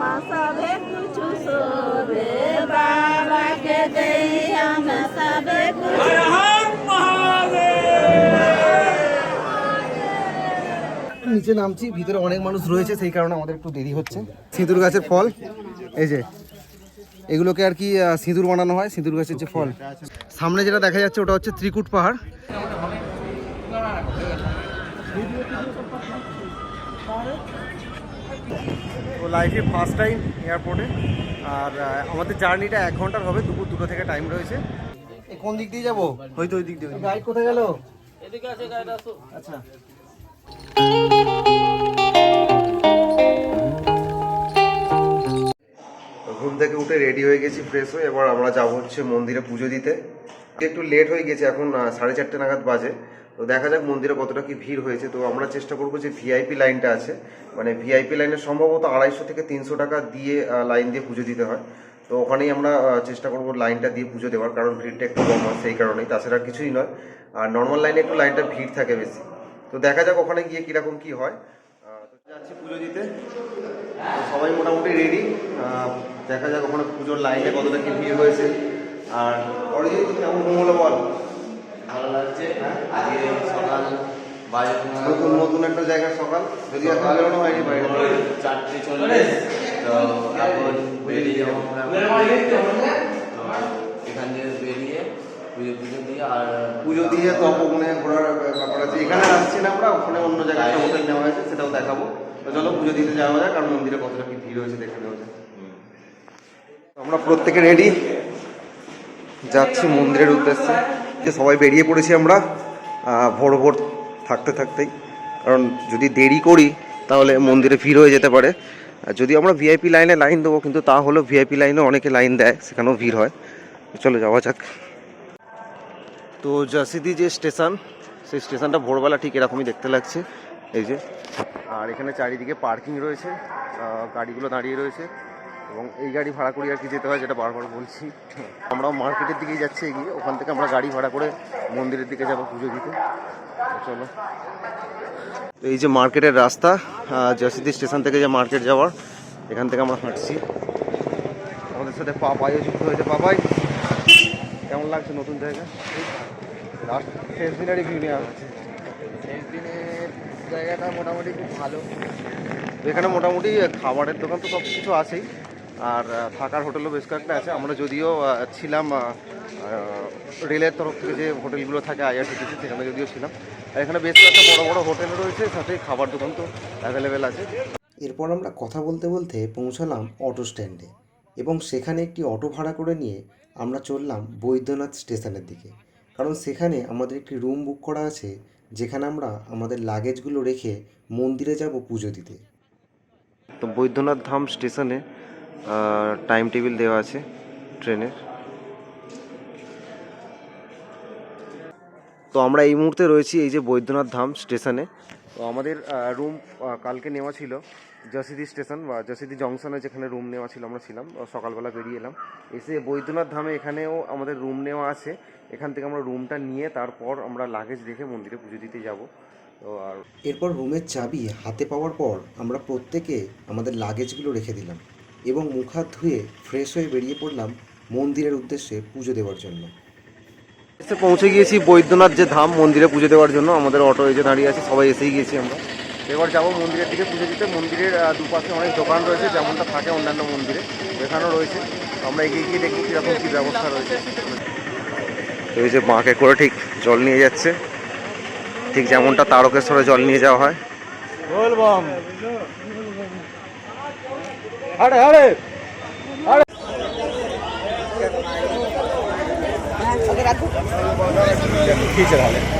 মা সবে কিছু শোবে বাবাকে দেই আমি সবে কিছু নিচে নামছি ভিতরে অনেক মানুষ রয়েছে সেই কারণে আমাদের একটু দেরি হচ্ছে। সিঁদুর গাছের ফল এই যে এগুলোকে আর কি সিঁদুর বানানো হয় সিঁদুর গাছের যে ফল। সামনে যেটা দেখা যাচ্ছে ওটা হচ্ছে ত্রিকুট পাহাড়। লাইফে ফার্স্ট টাইম এয়ারপোর্টে আর আমাদের জার্নিটা এক ঘণ্টার হবে দুপুর দুটো থেকে টাইম রয়েছে। কোন দিক দিয়ে যাব? হয়তো ওই দিক দিয়ে। গাইড কোথায় গেল? এদিকে আছে আচ্ছা। ঘুম থেকে উঠে রেডি হয়ে গেছি ফ্রেশ হয়ে। এবার আমরা যাব হচ্ছে মন্দিরে পুজো দিতে। একটু লেট হয়ে গেছে এখন সাড়ে চারটে নাগাদ বাজে। তো দেখা যাক মন্দিরে কতটা কি ভিড় হয়েছে। তো আমরা চেষ্টা করব যে ভিআইপি লাইনটা আছে। মানে ভিআইপি লাইনে সম্ভবত আড়াইশো থেকে তিনশো টাকা দিয়ে লাইন দিয়ে পুজো দিতে হয়। তো ওখানেই আমরা চেষ্টা করব লাইনটা দিয়ে পুজো দেওয়ার, কারণ ভিড়টা একটু কম হয় সেই কারণেই। তাছাড়া কিছুই নয়। আর নর্মাল লাইনে একটু লাইনটা ভিড় থাকে বেশি। তো দেখা যাক ওখানে গিয়ে কীরকম কি হয়। যাচ্ছি পুজো দিতে। সবাই মোটামুটি রেডি দেখা যাক ওখানে পুজোর লাইনে কতটা কি ভিড় হয়েছে। আর অরিজিৎ, কেমন ঘুম বল? ভালো লাগছে আজকে সকাল বাজে নতুন নতুন একটা জায়গার সকাল। যদি এখন হয়নি বাইরে। চারটে চল্লিশ তো এখন বেরিয়ে যাব এখান থেকে বেরিয়ে পুজো পুজো দিয়ে আর পুজো দিয়ে ঘোরার ব্যাপার আছে। এখানে আসছি না আমরা ওখানে অন্য জায়গায় একটা হোটেল নেওয়া হয়েছে সেটাও দেখাবো। তো চলো পুজো দিতে যাওয়া যায় কারণ মন্দিরে কতটা কি ভিড় হয়েছে দেখে নেওয়া যায় আমরা প্রত্যেকে রেডি যাচ্ছি মন্দিরের উদ্দেশ্যে। যে সবাই বেরিয়ে পড়েছি আমরা। ভোর ভোর থাকতে থাকতেই। কারণ যদি দেরি করি, তাহলে মন্দিরে ভিড় হয়ে যেতে পারে। যদি আমরা ভিআইপি লাইনে লাইন দেবো, কিন্তু তা হলেও ভিআইপি লাইনে অনেকে লাইন দেয়, সেখানেও ভিড় হয়। চলো যাওয়া যাক। তো জাসিদি যে স্টেশন, সেই স্টেশনটা ভোরবেলা ঠিক এরকমই দেখতে লাগছে। এই যে, আর এখানে চারিদিকে পার্কিং রয়েছে। গাড়িগুলো দাঁড়িয়ে রয়েছে। এবং এই গাড়ি ভাড়া করে আর কি যেতে হয় যেটা বারবার বলছি। আমরাও মার্কেটের দিকেই যাচ্ছি এগিয়ে। ওখান থেকে আমরা গাড়ি ভাড়া করে মন্দিরের দিকে যাব পুজো দিতে। চলো। তো এই যে মার্কেটের রাস্তা জাসিদি স্টেশন থেকে যে মার্কেট যাওয়ার এখান থেকে আমরা হাঁটছি। আমাদের সাথে পাপাইও যুক্ত হয়েছে। পাপাই কেমন লাগছে নতুন জায়গা? লাস্ট শেষ দিনেরই ভিউ নেওয়া হচ্ছে শেষ দিনের জায়গাটা মোটামুটি খুব ভালো। এখানে মোটামুটি খাবারের দোকান তো সব কিছু আছেই। আর থাকার হোটেলও বেশ কয়েকটা আছে। আমরা যদিও ছিলাম রেলের তরফ থেকে যে হোটেলগুলো থাকে আইআরসিটিসি সেখানে যদিও ছিলাম। আর এখানে বেশ কয়েকটা বড় বড় হোটেল রয়েছে সাথে খাবার দোকান তো অ্যাভেলেবেল আছে। এরপর আমরা কথা বলতে বলতে পৌঁছালাম অটো স্ট্যান্ডে এবং সেখানে একটি অটো ভাড়া করে নিয়ে আমরা চললাম বৈদ্যনাথ স্টেশনের দিকে। কারণ সেখানে আমাদের একটি রুম বুক করা আছে যেখানে আমরা আমাদের লাগেজগুলো রেখে মন্দিরে যাব পুজো দিতে। তো বৈদ্যনাথ ধাম স্টেশনে টাইম টেবিল দেওয়া আছে ট্রেনের। তো আমরা এই মুহূর্তে রয়েছি এই যে বৈদ্যনাথ ধাম স্টেশনে। তো আমাদের রুম কালকে নেওয়া ছিল জসিদি স্টেশন বা জসিদি জংশনে যেখানে রুম নেওয়া ছিল আমরা ছিলাম সকালবেলা বেরিয়ে এলাম। এসে বৈদ্যনাথ ধামে এখানেও আমাদের রুম নেওয়া আছে। এখান থেকে আমরা রুমটা নিয়ে তারপর আমরা লাগেজ রেখে মন্দিরে পুজো দিতে যাব। তো আর এরপর রুমের চাবি হাতে পাওয়ার পর আমরা প্রত্যেকে আমাদের লাগেজগুলো রেখে দিলাম। এবং মুখ হাত ধুয়ে ফ্রেশ হয়ে বেরিয়ে পড়লাম মন্দিরের উদ্দেশ্যে পুজো দেওয়ার জন্য। এসে পৌঁছে গিয়েছি বৈদ্যনাথ যে ধাম মন্দিরে পুজো দেওয়ার জন্য। আমাদের অটো এসে দাঁড়িয়ে আছে সবাই এসেই গিয়েছি আমরা। এবার যাব মন্দিরের দিকে পুজো দিতে। মন্দিরের দুপাশে অনেক দোকান রয়েছে যেমনটা থাকে অন্যান্য মন্দিরে। এখানেও রয়েছে। আমরা এগিয়ে গিয়ে দেখব কীরকম কী ব্যবস্থা রয়েছে। তো এই যে বাঁকে করে ঠিক জল নিয়ে যাচ্ছে। ঠিক যেমনটা তারকেশ্বরে জল নিয়ে যাওয়া হয়।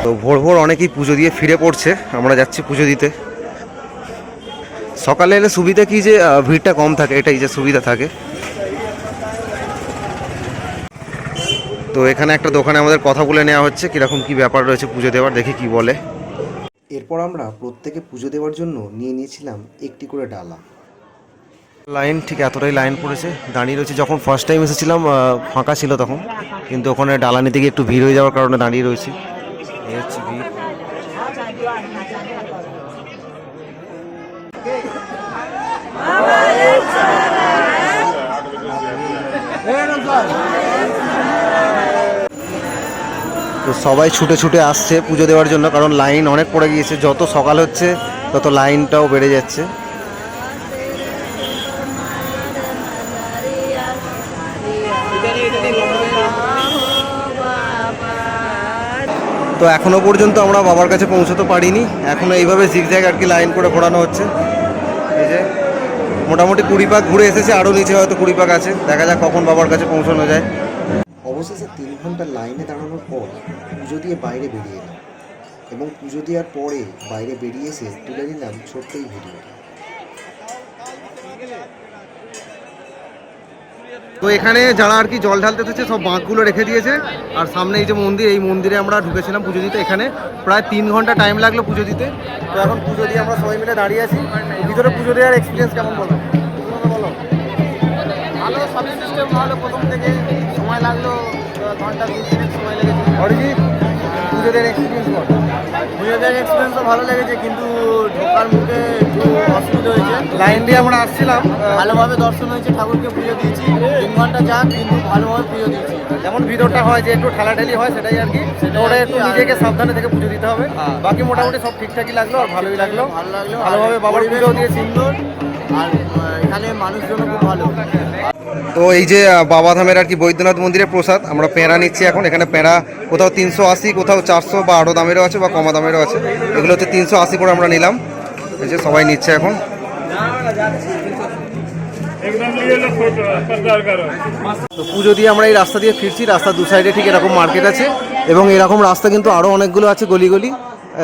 তো ভোর ভোর অনেকেই পুজো দিয়ে ফিরে পড়ছে আমরা যাচ্ছি পুজো দিতে। সকালে এলে সুবিধা কি যে ভিড়টা কম থাকে এটাই যে সুবিধা থাকে। তো এখানে একটা দোকানে আমাদের কথা বলে নেওয়া হচ্ছে কীরকম কি ব্যাপার রয়েছে পুজো দেওয়ার দেখি কি বলে। এরপর আমরা প্রত্যেকে পুজো দেওয়ার জন্য নিয়ে নিয়েছিলাম একটি করে ডালা। লাইন ঠিক এতটাই লাইন পড়েছে, দাঁড়িয়ে রয়েছে। যখন ফার্স্ট টাইম এসেছিলাম ফাঁকা ছিল তখন, কিন্তু ওখানে ডালানি থেকে গিয়ে একটু ভিড় হয়ে যাওয়ার কারণে দাঁড়িয়ে রয়েছে। তো সবাই ছুটে ছুটে আসছে পুজো দেওয়ার জন্য, কারণ লাইন অনেক পড়ে গিয়েছে। যত সকাল হচ্ছে, তত লাইনটাও বেড়ে যাচ্ছে। তো এখনও পর্যন্ত আমরা বাবার কাছে পৌঁছতে পারিনি। এখনও এইভাবে জিগজ্যাগ আর কি লাইন করে ঘোরানো হচ্ছে। এই যে, মোটামুটি কুড়ি পাক ঘুরে এসেছে আরও নিচে হয়তো কুড়ি পাক আছে। দেখা যাক কখন বাবার কাছে পৌঁছানো যায়। অবশেষে তিন ঘণ্টা লাইনে দাঁড়ানোর পর পুজো দিয়ে বাইরে বেরিয়ে এলাম। এবং পুজো দেওয়ার পরে বাইরে বেরিয়ে এসে তুলে নিলাম ছোট্ট এই ভিডিওটা তো এখানে যারা আর কি জল ঢালতে এসেছে সব বাঁকগুলো রেখে দিয়েছে। আর সামনে এই যে মন্দির এই মন্দিরে আমরা ঢুকেছিলাম পুজো দিতে। এখানে প্রায় তিন ঘণ্টা টাইম লাগল পুজো দিতে। তো এখন পুজো দিয়ে আমরা সবাই মিলে দাঁড়িয়ে আছি। ভিতরে পুজো দেওয়ার এক্সপিরিয়েন্স কেমন বলো? বলো ভালো সবই সিস্টেম ভালো। প্রথম থেকে সময় লাগল ঘণ্টা সময় লেগেছে। পুজো দেওয়ার এক্সপিরিয়েন্স বল পুজোদের এক্সপিরিয়েন্সও ভালো লেগেছে কিন্তু ঢোকার মুখে একটু অসুবিধা হয়েছে। লাইন দিয়ে আমরা আসছিলাম ভালোভাবে দর্শন হয়েছে ঠাকুরকে পুজো দিয়েছি। তিন ঘণ্টা যাক কিন্তু ভালোভাবে পুজো দিয়েছি। যেমন ভিতরটা হয় যে একটু ঠালাঠালি হয় সেটাই আর কি। ওটা একটু নিজেকে সাবধানে থেকে পুজো দিতে হবে। হ্যাঁ। বাকি মোটামুটি সব ঠিকঠাকই লাগল আর ভালোই লাগল। ভালো লাগল ভালোভাবে বাবার খুব দিয়েছি। সুন্দর আর এখানে মানুষজন খুব ভালো। তো এই যে বাবাধামের আর কি বৈদ্যনাথ মন্দিরের প্রসাদ, আমরা পেঁড়া নিচ্ছি এখন। এখানে পেঁড়া কোথাও তিনশো আশি, কোথাও চারশো বা আরও দামেরও আছে বা কমা দামেরও আছে। এগুলো হচ্ছে তিনশো আশি করে আমরা নিলাম। এই যে সবাই নিচ্ছে এখন। তো পুজো দিয়ে আমরা এই রাস্তা দিয়ে ফিরছি। রাস্তার দু সাইডে ঠিক এরকম মার্কেট আছে এবং এরকম রাস্তা কিন্তু আরও অনেকগুলো আছে গলি গলি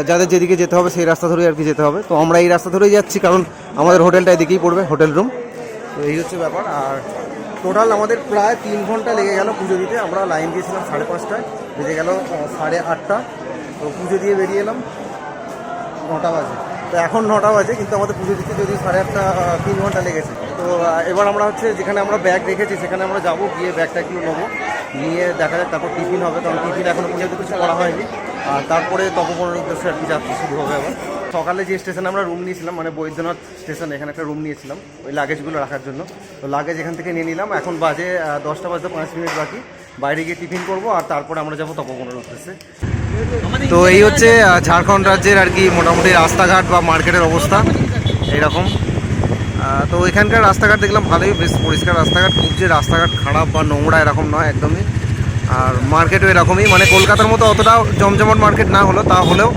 যাদের যেদিকে যেতে হবে সেই রাস্তা ধরেই আর কি যেতে হবে। তো আমরা এই রাস্তা ধরেই যাচ্ছি কারণ আমাদের হোটেলটা এদিকেই পড়বে, হোটেল রুম। তো এই হচ্ছে ব্যাপার। আর টোটাল আমাদের প্রায় তিন ঘণ্টা লেগে গেল পুজো দিতে। আমরা লাইন দিয়েছিলাম সাড়ে পাঁচটায়, বেজে গেল সাড়ে আটটা। তো পুজো দিয়ে বেরিয়ে এলাম নটা বাজে। তো এখন নটা বাজে, কিন্তু আমাদের পুজো দিতে যদি সাড়ে আটটা তিন ঘণ্টা লেগেছে। তো এবার আমরা হচ্ছে যেখানে আমরা ব্যাগ রেখেছি, সেখানে আমরা যাব, গিয়ে ব্যাগটা একটু নেব। নিয়ে দেখা যাক, তারপর টিফিন হবে, কারণ টিফিন এখনও পর্যন্ত কিছু করা হয়নি। আর তারপরে তপবনের উদ্দেশ্যে আর কি যাত্রা শুরু হবে আবার। সকালে যে স্টেশনে আমরা রুম নিয়েছিলাম মানে বৈদ্যনাথ স্টেশন, এখানে একটা রুম নিয়েছিলাম, ওই লাগেজগুলো রাখার জন্য। তো লাগেজ এখান থেকে নিয়ে নিলাম। এখন বাজে দশটা বাজতে পাঁচ মিনিট বাকি। বাইরে গিয়ে টিফিন করব, আর তারপরে আমরা যাব তপবনের উদ্দেশ্যে তো এই হচ্ছে ঝাড়খণ্ড রাজ্যের আর কি মোটামুটি রাস্তাঘাট বা মার্কেটের অবস্থা, এইরকম। তো এখানকার রাস্তাঘাট দেখলাম ভালোই, বেশ পরিষ্কার রাস্তাঘাট। খুব যে রাস্তাঘাট খারাপ বা নোংরা এরকম নয় একদমই। আর মার্কেটও এরকমই। মানে কলকাতার মতো অতটাও জমজমাট মার্কেট না হলো তা হলেও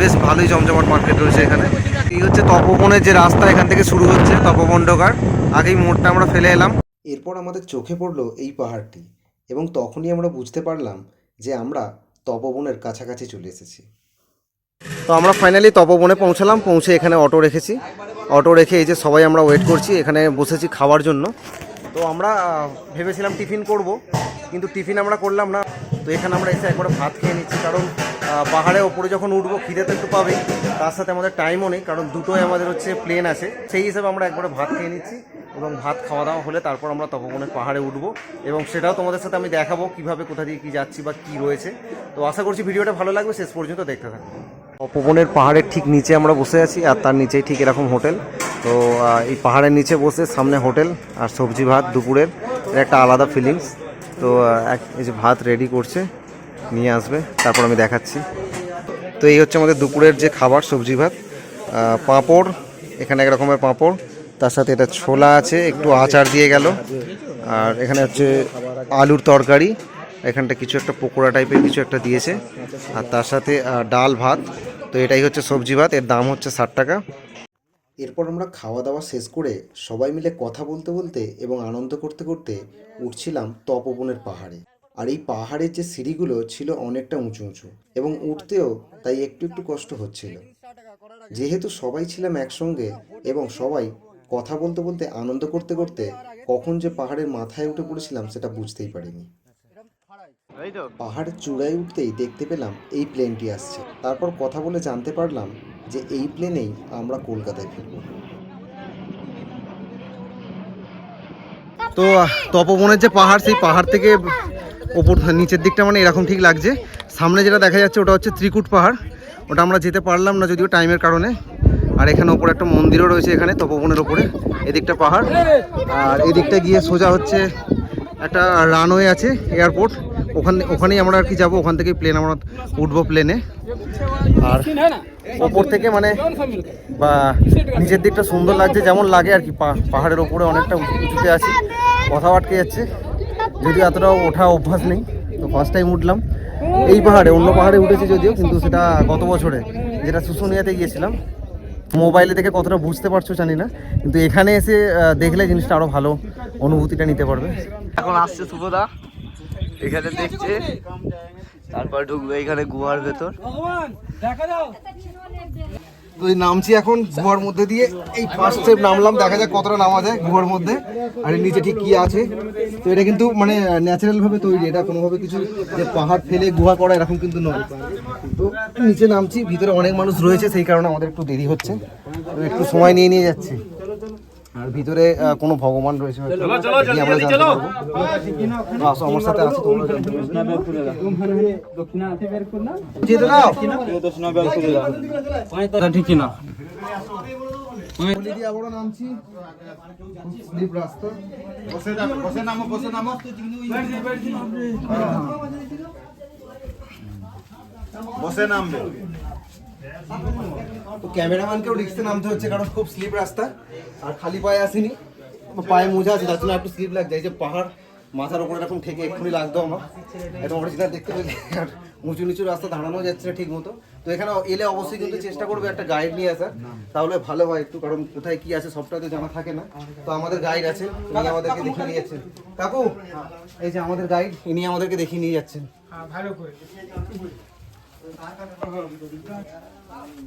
বেশ ভালোই জমজমাট মার্কেট রয়েছে এখানে। এই হচ্ছে তপবনের যে রাস্তা এখান থেকে শুরু হচ্ছে তপবন ঢোকার আগেই মোড়টা আমরা ফেলে এলাম। এরপর আমাদের চোখে পড়ল এই পাহাড়টি এবং তখনই আমরা বুঝতে পারলাম যে আমরা তপবনের কাছাকাছি চলে এসেছি। তো আমরা ফাইনালি তপবনে পৌঁছালাম পৌঁছে এখানে অটো রেখেছি। অটো রেখে এই যে সবাই আমরা ওয়েট করছি এখানে বসেছি খাওয়ার জন্য। তো আমরা ভেবেছিলাম টিফিন করব কিন্তু টিফিন আমরা করলাম না। তো এখানে আমরা এসে একবার ভাত খেয়ে নিচ্ছি কারণ পাহাড়ে ওপরে যখন উঠবো, খিদে তো একটু পাবেই। তার সাথে আমাদের টাইমও নেই, কারণ দুটোই আমাদের হচ্ছে প্লেন আছে। সেই হিসেবে আমরা একবারে ভাত খেয়ে নিচ্ছি এবং ভাত খাওয়া দাওয়া হলে তারপর আমরা তপবনের পাহাড়ে উঠবো। এবং সেটাও তোমাদের সাথে আমি দেখাবো কীভাবে কোথা দিয়ে কী যাচ্ছি বা কী রয়েছে। তো আশা করছি ভিডিওটা ভালো লাগবে, শেষ পর্যন্ত দেখতে থাকব অপবনের পাহাড়ের ঠিক নিচে আমরা বসে আছি, আর তার নিচেই ঠিক এরকম হোটেল। তো এই পাহাড়ের নিচে বসে সামনে হোটেল আর সবজি ভাত দুপুরের একটা আলাদা ফিলিংস তো এক এই যে ভাত রেডি করছে। নিয়ে আসবে, তারপর আমি দেখাচ্ছি। তো এই হচ্ছে আমাদের দুপুরের যে খাবার, সবজি ভাত। পাঁপড়, এখানে এক রকমের পাঁপড়, তার সাথে এটা ছোলা আছে, একটু আচার দিয়ে গেল। আর এখানে হচ্ছে আলুর তরকারি, এখানটা কিছু একটা পকোড়া টাইপের কিছু একটা দিয়েছে। আর তার সাথে ডাল ভাত, তো এটাই হচ্ছে সবজি ভাত, এর দাম হচ্ছে ষাট টাকা। এরপর আমরা খাওয়া দাওয়া শেষ করে সবাই মিলে কথা বলতে বলতে এবং আনন্দ করতে করতে উঠছিলাম তপবনের পাহাড়ে। আর এই পাহাড়ের যে সিঁড়িগুলো ছিল অনেকটা উঁচু উঁচু এবং উঠতেও তাই একটু একটু কষ্ট হচ্ছিল। যেহেতু সবাই ছিলাম একসঙ্গে এবং সবাই কথা বলতে বলতে আনন্দ করতে করতে কখন যে পাহাড়ের মাথায় উঠে পড়েছিলাম সেটা বুঝতেই পারিনি। পাহাড়ের চূড়ায় উঠতেই দেখতে পেলাম এই প্লেনটি আসছে। তারপর কথা বলে জানতে পারলাম যে এই প্লেনেই আমরা কলকাতায় ফিরব। তো তপবনের যে পাহাড়, সেই পাহাড় থেকে ওপর নিচের দিকটা মানে এরকম ঠিক লাগছে। সামনে যেটা দেখা যাচ্ছে ওটা হচ্ছে ত্রিকুট পাহাড়। ওটা আমরা যেতে পারলাম না যদিও টাইমের কারণে। আর এখানে ওপরে একটা মন্দিরও রয়েছে এখানে, তপবনের ওপরে। এদিকটা পাহাড়। আর এদিকটা গিয়ে সোজা হচ্ছে একটা রানওয়ে আছে এয়ারপোর্ট ওখানে, ওখানেই আমরা আর কি যাব, ওখান থেকে প্লেন আমরা উঠবো প্লেনে আর ওপর থেকে মানে বা নিচের দিকটা সুন্দর লাগছে, যেমন লাগে আর কি। পাহাড়ের ওপরে অনেকটা উঁচুতে আছি। কথাও আটকে যাচ্ছে। যদিও এতটাও ওঠা অভ্যাস নেই তো ফার্স্ট টাইম উঠলাম। এই পাহাড়ে অন্য পাহাড়ে উঠেছি যদিও কিন্তু সেটা গত বছরে যেটা শুশুনিয়াতে গিয়েছিলাম। মোবাইলে দেখে কতটা বুঝতে পারছ জানি না কিন্তু এখানে এসে দেখলে জিনিসটা আরও ভালো অনুভূতিটা নিতে পারবে। এখন আসছে শুভদা এখানে দেখছে তারপর ঢুকবে এখানে গুহার ভেতর। তো নামছি এখন গুহার মধ্যে দিয়ে, এই ফার্স্ট স্টেপ নামলাম, দেখা যাক কতটা নামা যায় গুহার মধ্যে, আর এর নিচে ঠিক কি আছে। তো এটা কিন্তু মানে ন্যাচারাল ভাবে তৈরি, এটা কোনোভাবে কিছু যে পাহাড় ফেলে গুহা করা, এরকম কিন্তু নয়। তো নিচে নামছি, ভিতরে অনেক মানুষ রয়েছে, সেই কারণে আমাদের একটু দেরি হচ্ছে। একটু সময় নিয়ে নিয়ে যাচ্ছি। আর ভিতরে কোনো ভগবান রয়েছে আমরা সাথে আসো তোমরা নামছি। স্লিপ রাস্তা। বসে নামবে। তো ক্যামেরাম্যানকেও রিক্সে নামতে হচ্ছে, কারণ খুব স্লিপ রাস্তা, আর খালি পায়ে আসিনি। পায়ে মোজা আছে, তার জন্য একটু স্লিপ লাগছে। এই যে পাহাড়, মাথার উপরে এরকম ঠেকে এক্ষুনি লাগতো আমার। একদম অরিজিনাল দেখতে পেলে আর উঁচু নিচু রাস্তা দাঁড়ানো যাচ্ছে না ঠিক মতো। তো এখানে এলে অবশ্যই কিন্তু চেষ্টা করবে একটা গাইড নিয়ে আসা তাহলে ভালো হয় একটু, কারণ কোথায় কি আছে সবটা তো জানা থাকে না। তো আমাদের গাইড আছে ইনি আমাদেরকে দেখিয়ে নিয়ে যাচ্ছেন। কাকু, এই যে আমাদের গাইড ইনি আমাদেরকে দেখিয়ে নিয়ে যাচ্ছেন।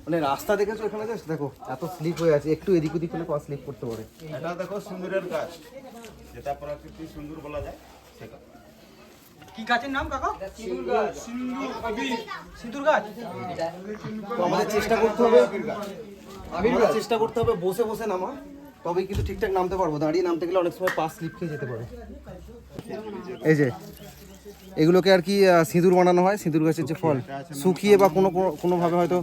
মানে রাস্তা দেখেছ এখানে জাস্ট? দেখো এত স্লিপ হয়ে আছে। একটু এদিক ওদিক হলে পা স্লিপ করতে পারে। এটা দেখো সিন্দুরের গাছ। যেটা প্রাকৃতিক সিন্দুর বলা যায় সেটা। আমাদের চেষ্টা করতে হবে। চেষ্টা করতে হবে। বসে বসে নামা। তবেই কিন্তু ঠিকঠাক নামতে পারব। দাঁড়িয়ে নামতে গেলে অনেক সময় পা স্লিপ খেয়ে যেতে পারে। এই যে এগুলোকে আর কি সিঁদুর বানানো হয়। সিঁদুর গাছের যে ফল শুকিয়ে বা কোনো কোনো- কোনোভাবে হয়তো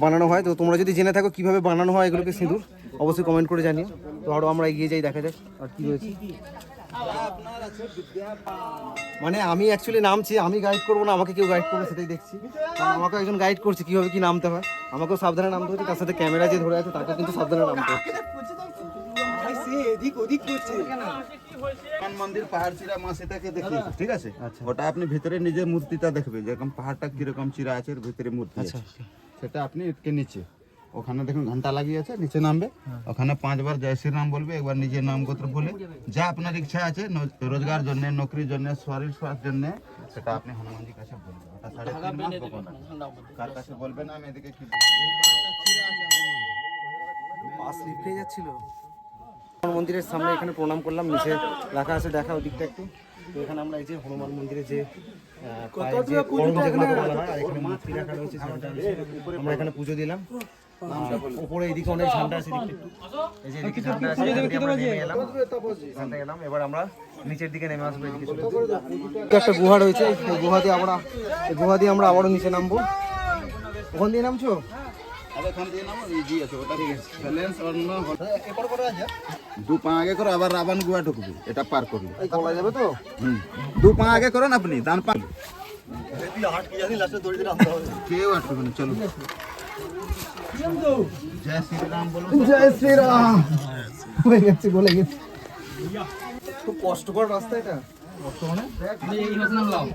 বানানো হয়। তো তোমরা যদি জেনে থাকো কীভাবে বানানো হয় এগুলোকে সিঁদুর অবশ্যই কমেন্ট করে জানিও। তো আরও আমরা এগিয়ে যাই দেখা যাক আর কি রয়েছে মানে আমি অ্যাকচুয়ালি নামছি আমি গাইড করব না আমাকে কেউ গাইড করবে সেটাই দেখছি। আমাকে একজন গাইড করছে কীভাবে কি নামতে হয়। আমাকেও সাবধানে নামতে হচ্ছে তার সাথে ক্যামেরা যে ধরে আছে তাকে কিন্তু সাবধানে নামতে হচ্ছে। হনুমান মন্দির পাহাড় চিরা মা সেটাকে দেখিয়েছে ঠিক আছে? আচ্ছা। ওটা আপনি ভিতরে নিজের মূর্তিটা দেখবে যেরকম পাহাড়টা কীরকম চিরা আছে ভিতরে মূর্তি আচ্ছা, আছে। সেটা আপনি এটকে নিচে ওখানে দেখুন ঘণ্টা লাগিয়ে আছে নিচে নামবে। হ্যাঁ। ওখানে পাঁচবার জয় শ্রীরাম বলবে একবার নিজের নাম গোত্র বলে। যা আপনার ইচ্ছা আছে রোজগার জন্য নকরির জন্য শরীর স্বাস্থ্য জন্য সেটা আপনি হনুমানজির কাছে বলবেন। ওটা সাড়ে তিন মাস কার কাছে বলবেন আমি এদিকে কি পা স্লিপ যাচ্ছিল? মন্দিরের সামনে এখানে প্রণাম করলাম নিচে রাখা আছে দেখা ওদিকটা একটু। তো এখানে আমরা এই যে হনুমান মন্দিরে যে ঝান্ডা। আমরা এখানে পুজো দিলাম। উপরে এইদিকে অনেক ঝান্ডা আছে এদিকে একটু। এই যে এদিকে ঝান্ডা আছে এখান নেমে এলাম। এবার আমরা নিচের দিকে নেমে আসব এদিকে একটা গুহা রয়েছে এই গুহা দিয়ে আমরা গুহা দিয়ে আমরা আবারও নিচে নামবো। ওখান দিয়ে নামছো? দু পা আগে করো আবার রাবণ গুহা ঢুকবে এটা পার করলে যাবে তো। দু পা আগে করো না আপনি ডান পা। কেউ আটকে না চলো। জয় শ্রীরাম বলো। জয় শ্রীরাম। গেছে বলে গেছে। খুব কষ্টকর রাস্তা এটা। বর্তমানে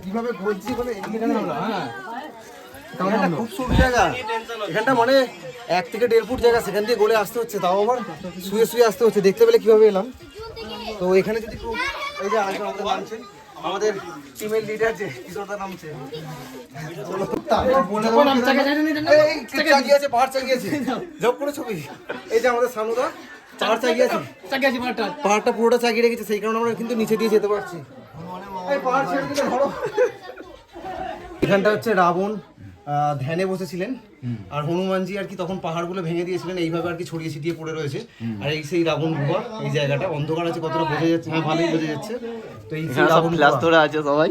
কীভাবে বলছি মানে এদিকে নামলাম, হ্যাঁ। এখানটা খুব সরু জায়গা এখানটা মানে এক থেকে দেড় ফুট জায়গা সেখান দিয়ে গলে আসতে হচ্ছে তাও আবার শুয়ে শুয়ে আসতে হচ্ছে দেখতে পেলে কীভাবে এলাম তো এখানে যদি এই যে আরেকজন আমাদের নামছে আমাদের টিমের লিডার যে কিশোরদা নামছে চলো, তারপর বলে দেবো এই, এই, চাগিয়েছে, পাহাড় চাগিয়েছে। জব করে ছবি। এই যে আমাদের সানুদা, পাহাড় চাগিয়েছে। পাহাড়টা পুরোটা চাগিয়ে রেখেছে সেই কারণে আমরা কিন্তু নিচে দিয়ে যেতে পারছি এই পাহাড় ছেড়ে দিলে ধরো। এখানটা হচ্ছে রাবণ ধ্যানে বসেছিলেন। আর হনুমানজি আর কি তখন পাহাড়গুলো ভেঙে দিয়েছিলেন এইভাবে আর কি ছড়িয়ে ছিটিয়ে পড়ে রয়েছে। আর এই সেই রাবণ গুহা এই জায়গাটা অন্ধকার আছে কতটা বোঝা যাচ্ছে হ্যাঁ ভালোই বোঝা যাচ্ছে। তো এই সেই রাবণ ক্লাস ধরে আছে সবাই।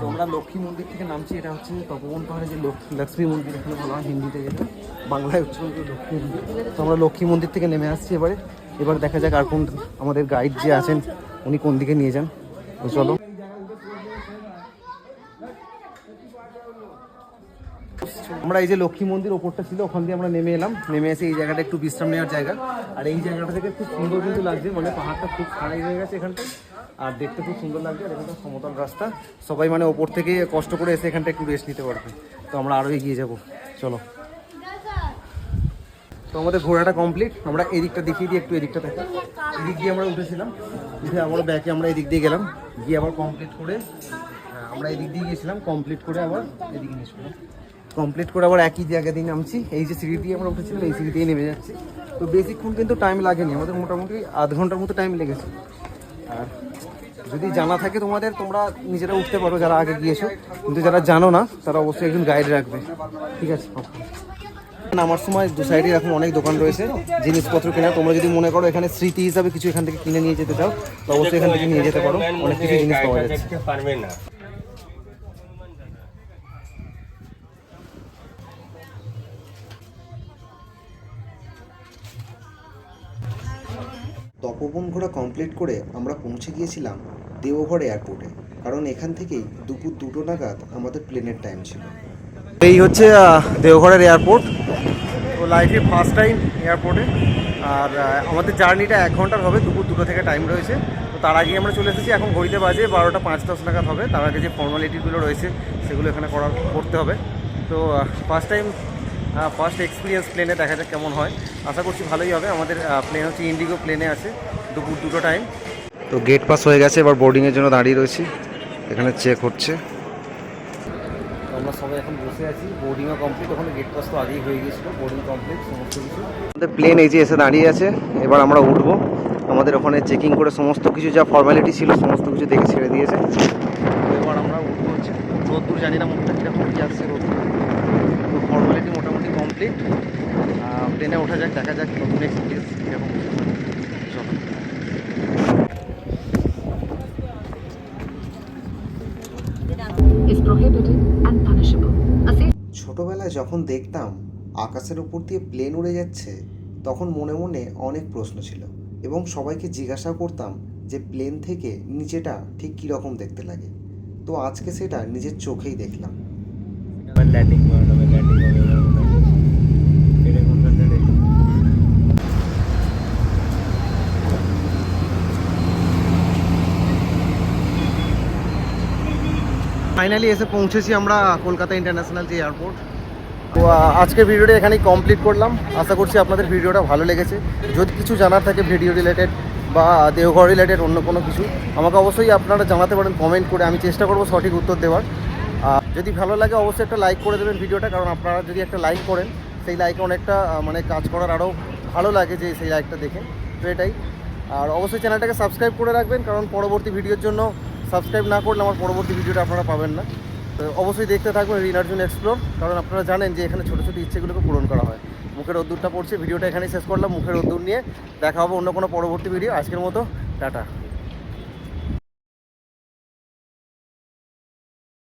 তো আমরা লক্ষ্মী মন্দির থেকে নামছি এটা হচ্ছে তপবন পাহাড়ে যে লক্ষ্মী লক্ষ্মী মন্দির এখানে বলা হয় হিন্দিতে যেটা। বাংলায় হচ্ছে হচ্ছে লক্ষ্মী মন্দির। তো আমরা লক্ষ্মী মন্দির থেকে নেমে আসছি এবারে। এবার দেখা যাক আর কোন আমাদের গাইড যে আছেন উনি কোন দিকে নিয়ে যান। তো চলো। আমরা এই যে লক্ষ্মী মন্দির ওপরটা ছিল, ওখান দিয়ে আমরা নেমে এলাম। নেমে এসে এই জায়গাটা একটু বিশ্রাম নেওয়ার জায়গা। আর এই জায়গাটা থেকে খুব সুন্দর কিন্তু লাগছে মানে পাহাড়টা খুব খাড়াই হয়ে গেছে এখানটা আর দেখতে খুব সুন্দর লাগছে, আর এখানটা সমতল রাস্তা। সবাই মানে ওপর থেকে কষ্ট করে এসে এখানটা একটু রেস্ট নিতে পারবে। তো আমরা আরও এগিয়ে যাব। চলো। তো আমাদের ঘোরাটা কমপ্লিট আমরা এদিকটা দেখিয়ে দিই, একটু এদিকটা দেখো এদিক দিয়ে আমরা উঠেছিলাম। উঠে আবার ব্যাকে আমরা এদিক দিয়ে গেলাম। গিয়ে আবার কমপ্লিট করে আমরা এদিক দিয়ে গিয়েছিলাম কমপ্লিট করে আবার এদিকে নিয়ে এসেছিলাম কমপ্লিট করে আবার একই জায়গা দিয়ে নামছি। এই যে সিঁড়ি দিয়ে আমরা উঠেছিলাম, এই সিঁড়ি দিয়ে নেমে যাচ্ছি। তো বেশিক্ষণ কিন্তু টাইম লাগেনি, আমাদের মোটামুটি আধ ঘণ্টার মতো টাইম লেগেছে। আর যদি জানা থাকে তোমাদের, তোমরা নিজেরা উঠতে পারো যারা আগে গিয়েছো। কিন্তু যারা জানো না, তারা অবশ্যই একজন গাইড রাখবে। ঠিক আছে? নামার সময় দু সাইডে এরকম অনেক দোকান রয়েছে, জিনিসপত্র কেনা। তোমরা যদি মনে করো এখানে স্মৃতি হিসাবে কিছু এখান থেকে কিনে নিয়ে যেতে চাও, তো অবশ্যই এখান থেকে নিয়ে যেতে পারো। অনেক কিছু জিনিস পাওয়া যাচ্ছে। তপবন ঘোরা কমপ্লিট করে আমরা পৌঁছে গিয়েছিলাম দেওঘর এয়ারপোর্টে কারণ এখান থেকেই দুপুর দুটো নাগাদ আমাদের প্লেনের টাইম ছিল। এই হচ্ছে দেওঘরের এয়ারপোর্ট তো লাইফে ফার্স্ট টাইম এয়ারপোর্টে আর আমাদের জার্নিটা এক ঘণ্টার হবে, দুপুর দুটো থেকে টাইম রয়েছে। তো তার আগে আমরা চলে এসেছি, এখন ঘড়িতে বাজে বারোটা পাঁচ দশ নাগাদ হবে। তার আগে যে ফর্মালিটিগুলো রয়েছে, সেগুলো এখানে করা, করতে হবে। তো ফার্স্ট টাইম ফার্স্ট এক্সপিরিয়েন্স প্লেনে দেখা যাক কেমন হয়। আশা করছি ভালোই হবে। আমাদের প্লেন হচ্ছে ইন্ডিগো প্লেনে আছে। দুপুর দুটো টাইম তো গেট পাস হয়ে গেছে। এবার বোর্ডিংয়ের জন্য দাঁড়িয়ে রয়েছি। এখানে চেক হচ্ছে। তো আমরা সবাই এখন বসে আছি। বোর্ডিংও কমপ্লিট ওখানে গেট পাস তো আগেই হয়ে গিয়েছিল। বোর্ডিং কমপ্লিট সমস্ত কিছু। আমাদের প্লেন এই যে এসে দাঁড়িয়ে আছে। এবার আমরা উঠবো। আমাদের ওখানে চেকিং করে সমস্ত কিছু যা ফর্মালিটি ছিল সমস্ত কিছু দেখে ছেড়ে দিয়েছে। তো এবার আমরা উঠবো হচ্ছে রোদ্দুর। জানি না মুখটা কীরকম কী আসছে রোদ্দুর। মোটামুটি কমপ্লিট প্লেনে ওঠা যাক দেখা যাক নতুন এক্সপিরিয়েন্স কীরকম ছোটবেলায় যখন দেখতাম আকাশের উপর দিয়ে প্লেন উড়ে যাচ্ছে তখন মনে মনে অনেক প্রশ্ন ছিল এবং সবাইকে জিজ্ঞাসা করতাম যে প্লেন থেকে নিচেটা ঠিক কীরকম দেখতে লাগে। তো আজকে সেটা নিজের চোখেই দেখলাম। ফাইনালি এসে পৌঁছেছি আমরা কলকাতা ইন্টারন্যাশনাল যে এয়ারপোর্ট তো আজকের ভিডিওটা এখানেই কমপ্লিট করলাম। আশা করছি আপনাদের ভিডিওটা ভালো লেগেছে। যদি কিছু জানার থাকে ভিডিও রিলেটেড বা দেওঘর রিলেটেড অন্য কোনো কিছু, আমাকে অবশ্যই আপনারা জানাতে পারেন কমেন্ট করে আমি চেষ্টা করব সঠিক উত্তর দেওয়ার। আর যদি ভালো লাগে অবশ্যই একটা লাইক করে দেবেন ভিডিওটা, কারণ আপনারা যদি একটা লাইক করেন, সেই লাইকে অনেকটা মানে কাজ করার আরও ভালো লাগে যে সেই লাইকটা দেখে। তো এটাই। আর অবশ্যই চ্যানেলটাকে সাবস্ক্রাইব করে রাখবেন, কারণ পরবর্তী ভিডিওর জন্য সাবস্ক্রাইব না করলে আমার পরবর্তী ভিডিওটা আপনারা পাবেন না। তো অবশ্যই দেখতে থাকবেন রিনার্জুন এক্সপ্লোর কারণ আপনারা জানেন যে এখানে ছোটো ছোটো ইচ্ছেগুলোকে পূরণ করা হয়। মুখের রোদ্দুরটা পড়ছে, ভিডিওটা এখানেই শেষ করলাম। মুখের রোদ্দুর নিয়ে দেখা হবে অন্য কোনো পরবর্তী ভিডিও আজকের মতো, টাটা।